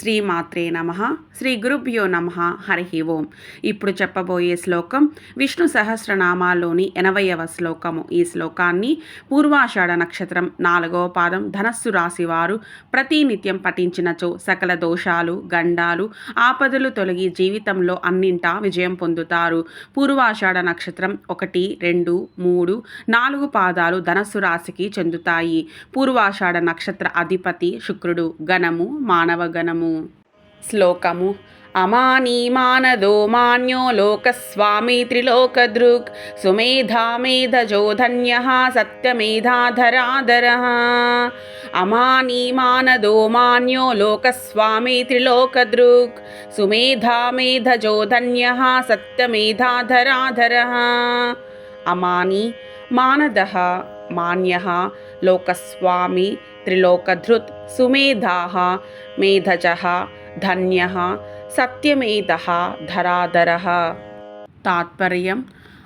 శ్రీమాత్రే నమ. శ్రీ గురుభ్యో నమ. హరి ఓం. ఇప్పుడు చెప్పబోయే శ్లోకం విష్ణు సహస్రనామాలోని ఎనభైవ శ్లోకము. ఈ శ్లోకాన్ని పూర్వాషాఢ నక్షత్రం నాలుగవ పాదం ధనస్సు రాశి వారు ప్రతినిత్యం పఠించినచో సకల దోషాలు గండాలు ఆపదలు తొలగి జీవితంలో అన్నింటా విజయం పొందుతారు. పూర్వాషాఢ నక్షత్రం ఒకటి రెండు మూడు నాలుగు పాదాలు ధనస్సు రాశికి చెందుతాయి. పూర్వాషాఢ నక్షత్ర అధిపతి శుక్రుడు. గణము మానవ గణము శ్లోకము. అమానీమానదో మాన్యో లోకస్వామి త్రిలోకదృక్ సుమేధామేధజో ధన్య సత్యమేధాధరాధర. అమానీమానదో మాన్యో లోకస్వామి త్రిలోకదృక్ సుమేధామేధజో ధన్య సత్యమేధాధరాధర. అమాని మానద. మాన్య లోకస్వామి త్రిలోకధృత్ సుమేధా మేధజ ధన్య సత్యమేధ ధరాధర తాత్పర్యం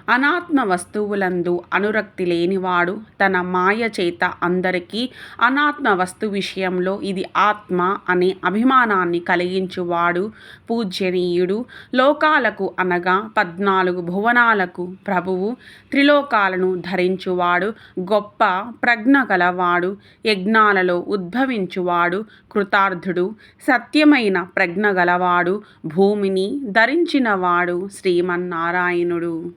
అనాత్మ వస్తువులందు అనురక్తి లేనివాడు తన మాయ చేత అందరికీ అనాత్మ వస్తు విషయంలో ఇది ఆత్మ అనే అభిమానాన్ని కలిగించువాడు పూజ్యనీయుడు. లోకాలకు అనగా పద్నాలుగు భువనాలకు ప్రభువు త్రిలోకాలను ధరించువాడు. గొప్ప ప్రజ్ఞ గలవాడు యజ్ఞాలలో ఉద్భవించువాడు కృతార్థుడు సత్యమైన ప్రజ్ఞ గలవాడు భూమిని ధరించినవాడు శ్రీమన్నారాయణుడు.